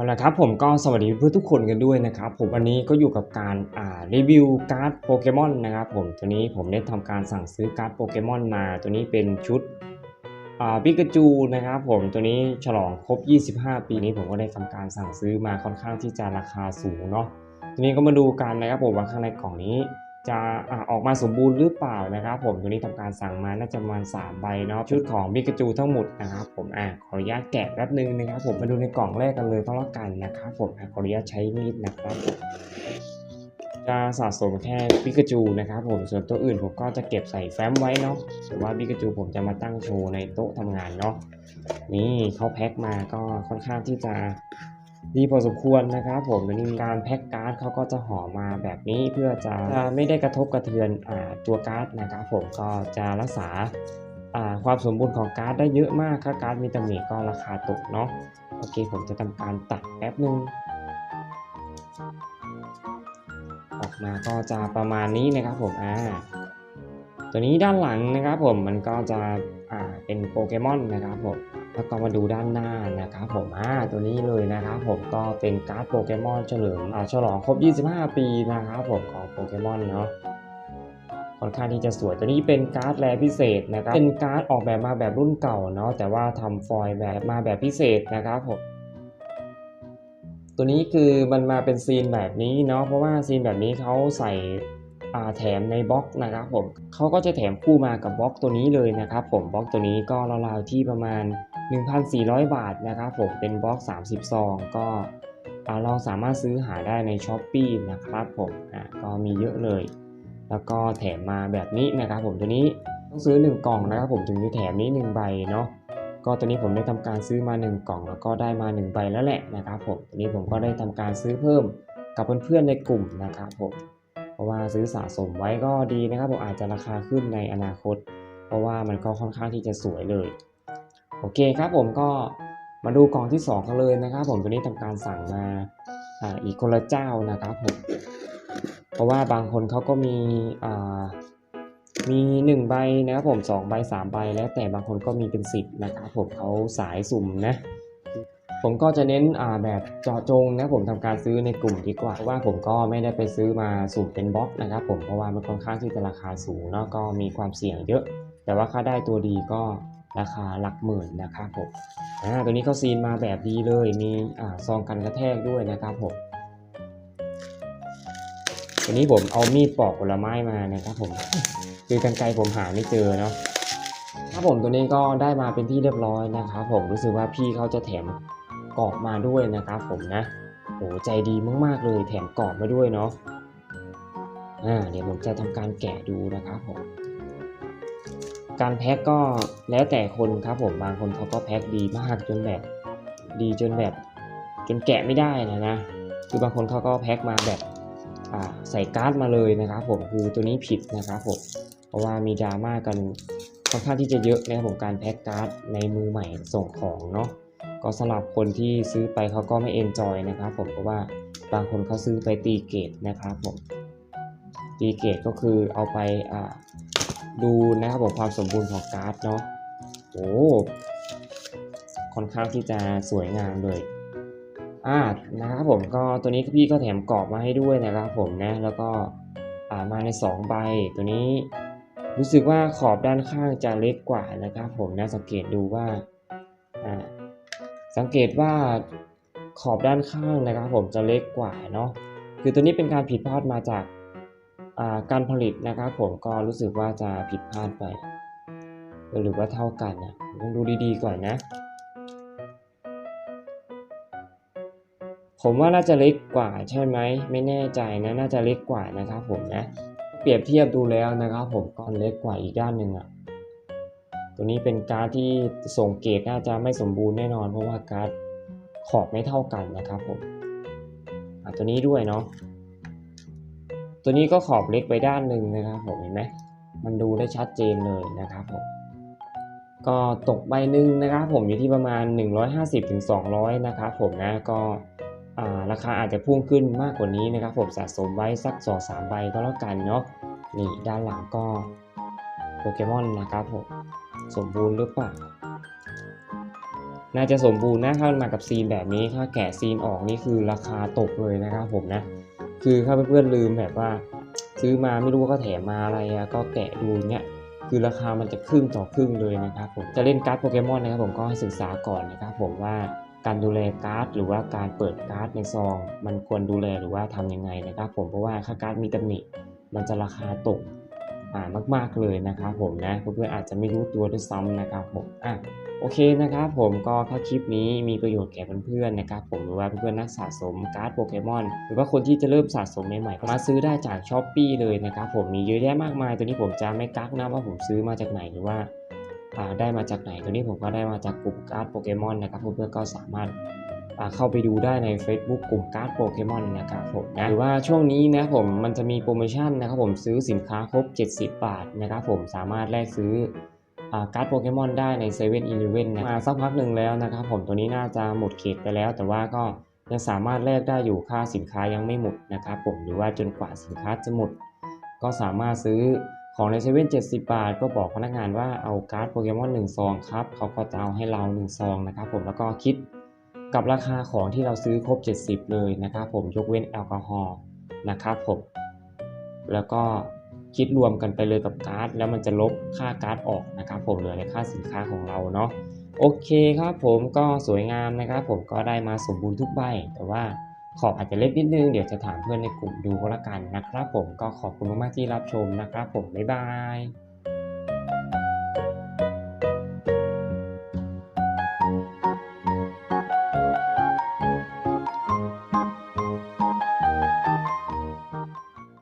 เอาละครับผมก็สวัสดีเพื่อนทุกคนกันด้วยนะครับผมวันนี้ก็อยู่กับการอ่ารีวิวการ์ดโปเกมอนนะครับผมตัวนี้ผมได้ทำการสั่งซื้อการ์ดโปเกมอนมา ตัวนี้เป็นชุดอ่าปิกาจูนะครับผมตัวนี้ฉลองครบ 25 ปีนี้ผมก็ได้ทำการสั่งซื้อมาค่อนข้างที่จะราคาสูงเนาะทีนี้ก็มาดูกันนะครับผมว่าข้างในกล่องนี้ จะออกมาสมบูรณ์หรือเปล่านะครับ ผมตัวนี้ทำการสั่งมาน่าจะประมาณ3ใบเนาะชุดของบิกาจูทั้งหมดนะครับผมอ่าขออนุญาตแกะแป๊บนึงนะครับ ผมมาดูในกล่องแรกกันเลยก็แล้วกันนะครับผมขออนุญาตใช้มีดนะครับจะสะสมแค่บิกาจูนะครับผมส่วนตัวอื่นผมก็จะเก็บใส่แฟ้มไว้เนาะหรือว่าบิกาจูผมจะมาตั้งโชว์ในโต๊ะทำงานเนาะนี่เขาแพ็คมาก็ค่อนข้างที่จะ ดีพอสมควรนะครับผมตัวนี้มีการแพ็กการ์ดเขาก็จะห่อมาแบบนี้เพื่อจะจะไม่ได้กระทบกระเทือนอ่าตัวการ์ดนะครับผมก็จะรักษาอ่าความสมบูรณ์ของการ์ดได้เยอะมากถ้าการ์ดมีตำหนิก็ราคาตกเนาะโอเคผมจะทำการตัดแป๊บนึงออกมาก็จะประมาณนี้นะครับผมอ่าตัวนี้ด้านหลังนะครับผมมันก็จะอ่าเป็นโปเกมอนนะครับผม แล้วก็มาดูด้านหน้านะครับผมอ่าตัวนี้เลยนะครับผมก็เป็นการ์ดโปเกมอนเฉลิมอ่าฉลองครบ 25 ปีนะครับผมของโปเกมอนเนาะค่อนข้างที่จะสวยตัวนี้เป็นการ์ดแรพิเศษนะครับเป็นการ์ดออกแบบมาแบบรุ่นเก่าเนาะแต่ว่าทำฟอยล์แบบมาแบบพิเศษนะครับผมตัวนี้คือมันมาเป็นซีนแบบนี้เนาะเพราะว่าซีนแบบนี้เขาใส่ แถมในบล็อกนะครับผมเขาก็จะแถมคู่มากับบล็อกตัวนี้เลยนะครับผมบล็อกตัวนี้ก็ราวๆที่ประมาณ 1,400 บาทนะครับผมเป็นบล็อก 30 ซอง ก็เราสามารถซื้อหาได้ใน s h อ p e e นะครับผมอ่าก็มีเยอะเลย แล้วก็แถมมาแบบนี้นะครับผมตัวนี้ต้องซื้อ 1 กล่องนะครับผมถึงจะแถมนี้ 1 ใบเนาะก็ตัวนี้ผมได้ทำการซื้อมา 1 กล่อง แล้วก็ได้มา 1 ใบแล้วแหละนะครับผมตัวนี้ผมก็ได้ทำการซื้อเพิ่มกับเพื่อนๆในกลุ่มนะครับผม ราะว่าซื้อสะสมไว้ก็ดีนะครับผมอาจจะราคาขึ้นในอนาคต เพราะว่ามันก็ค่อนข้างที่จะสวยเลย โอเคครับผมก็มาดูกล่องที่2กันเลยนะครับ ผมตัวนี้ทำการสั่งมาอ่าอีกคนละเจ้านะครับผมเพราะว่าบางคนเขาก็มีอ่ามี1ใบนะครับผม2ใบ3ใบแล้วแต่บางคนก็มีเป็น10นะครับผมเขาสายสุ่มนะ ผมก็จะเน้นแบบเจาะจงนะผมทำการซื้อในกลุ่มดีกว่าเพราะว่าผมก็ไม่ได้ไปซื้อมาสุ่เป็นบล็อกนะครับผมเพราะว่ามันค่อนข้างที่จะราคาสูงแล้วก็มีความเสี่ยงเยอะ แต่ว่าค่าได้ตัวดีก็ราคาหลักหมื่นนะครับผมอ่าตัวนี้เขาซีนมาแบบดีเลยมีอ่าซองกันกระแทกด้วยนะครับผมตัวนี้ผมเอามีดปอกผลไม้มานะครับผมคือกันไกรผมหาไม่เจอเนาะครับผมตัวนี้ก็ได้มาเป็นที่เรียบร้อยนะครับผมรู้สึกว่าพี่เขาจะแถม กรอบมาด้วยนะครับผมนะโหใจดีมากๆเลยแถมกรอบมาด้วยเนาะอ่าเดี๋ยวผมจะทำการแกะดูนะครับผมการแพ็กก็แล้วแต่คนครับผมบางคนเขาก็แพ็กดีมากจนแบบดีจนแบบจนแกะไม่ได้นะนะคือบางคนเขาก็แพ็กมาแบบอ่าใส่การ์ดมาเลยนะครับผมคือตัวนี้ผิดนะครับผมเพราะว่ามีดราม่ากันค่อนข้างที่จะเยอะนะครับผมการแพ็กการ์ดในมือใหม่ส่งของเนาะ ก็สำหรับคนที่ซื้อไปเขาก็ไม่เอนจอยนะครับผมเพราะว่าบางคนเขาซื้อไปตีเกตนะครับผมตีเกตก็คือเอาไปดูนะครับผมความสมบูรณ์ของการ์ดเนาะโอ้ค่อนข้างที่จะสวยงามเลยอ่านะครับผมก็ตัวนี้พี่ก็แถมกรอบมาให้ด้วยนะครับผมนะแล้วก็อ่ามาใน 2 ใบตัวนี้รู้สึกว่าขอบด้านข้างจะเล็กกว่านะครับผมนะสังเกตดูว่าอ่า สังเกตว่าขอบด้านข้างนะครับผมจะเล็กกว่าเนาะคือตัวนี้เป็นการผิดพลาดมาจากาการผลิตนะครับผมก็รู้สึกว่าจะผิดพลาดไป หรือว่าเท่ากันนะต้องดูดีๆก่อนนะ ผมว่าน่าจะเล็กกว่าใช่ไหมไม่แน่ใจนะน่าจะเล็กกว่านะครับผมนะเปรียบเทียบดูแล้วนะครับผมก็เล็กกว่าอีกด้านหนึ่งอะ ตัวนี้เป็นการ์ดที่ส่งเกรดน่าจะไม่สมบูรณ์แน่นอน เพราะว่าการ์ดขอบไม่เท่ากันนะครับผมตัวนี้ด้วยเนาะตัวนี้ก็ขอบเล็กไปด้านหนึ่งนะครับผมเห็นไหมมันดูได้ชัดเจนเลยนะครับผมก็ตกใบหนึ่งนะครับผมอยู่ที่ประมาณ 150ถึง200 นะครับผมนะก็ราคาอาจจะพุ่งขึ้นมากกว่านี้นะครับผมสะสมไว้สัก2 3ใบก็แล้วกันเนาะนี่ด้านหลังก็ โปเกมอนนะครับผมสมบูรณ์หรือเปล่า น่าจะสมบูรณ์นะถ้ามันมากับซีนแบบนี้ถ้าแกะซีนออกนี่คือราคาตกเลยนะครับผมนะ คือถ้าเพื่อนๆลืมแบบว่า ซื้อมาไม่รู้ว่าเขาแถมมาอะไรอะก็แกะดูเนี้ยคือราคามันจะครึ่งต่อครึ่งเลยนะครับผมจะเล่นการ์ดโปเกมอนนะครับผมก็ให้ศึกษาก่อนนะครับผมว่าการดูแลการ์ดหรือว่าการเปิดการ์ดในซอง มันควรดูแลหรือว่าทำยังไงนะครับผมเพราะว่าถ้าการ์ดมีตำหนิ มันจะราคาตก มาก ๆเลยนะครับผมนะเพื่อนๆอาจจะไม่รู้ตัวด้วยซ้ำนะครับผมอะโอเคนะครับผมก็ถ้าคลิปนี้มีประโยชน์แก่เพื่อนๆนะครับผมหรือว่าเพื่อนๆนักสะสมการ์ดโปเกมอนหรือว่าคนที่จะเริ่มสะสมใหม่ๆก็มาซื้อได้จากช้อปปีเลยนะครับผมมีเยอะแยะมากมายตัวนี้ผมจะไม่กักนะว่าผมซื้อมาจากไหนหรือว่าได้มาจากไหนตัวนี้ผมก็ได้มาจากกลุ่มการ์ดโปเกมอนนะครับเพื่อนๆก็สามารถ เข้าไปดูได้ใน Facebook กลุ่มการ์ดโปเกมอนนะครับผมนะหรือว่าช่วงนี้นะผมมันจะมีโปรโมชั่นนะครับผมซื้อสินค้าครบ 70 บาทนะครับผมสามารถแลกซื้ออ่าการ์ดโปเกมอนได้ใน7 e เ e ่ e อนะมาสักพักหนึ่งแล้วนะครับผมตัวนี้น่าจะหมดเขตไปแล้ว แต่ว่าก็ยังสามารถแลกได้อยู่ค่าสินค้ายังไม่หมดนะครับผมหรือว่าจนกว่าสินค้าจะหมด ก็สามารถซื้อของในเซเว่นเจ็ดสิบาท ก็บอกพนักงานว่าเอาการ์ดโปเกมอนหนึ่งซองครับเขาก็จะเอาให้เราหนึ่งซองนะครับผมแล้วก็คิด กับราคาของที่เราซื้อครบ 70 เลยนะครับผมยกเว้นแอลกอฮอล์นะครับผมแล้วก็คิดรวมกันไปเลยกับการ์ดแล้วมันจะลบค่าการ์ดออกนะครับผมเหลือในค่าสินค้าของเราเนาะโอเคครับผมก็สวยงามนะครับผมก็ได้มาสมบูรณ์ทุกใบ แต่ว่าขอบอาจจะเล็กนิดนึงเดี๋ยวจะถามเพื่อนในกลุ่มดูก็แล้วกันนะครับผมก็ขอบคุณมากๆที่รับชมนะครับผมบ๊ายบาย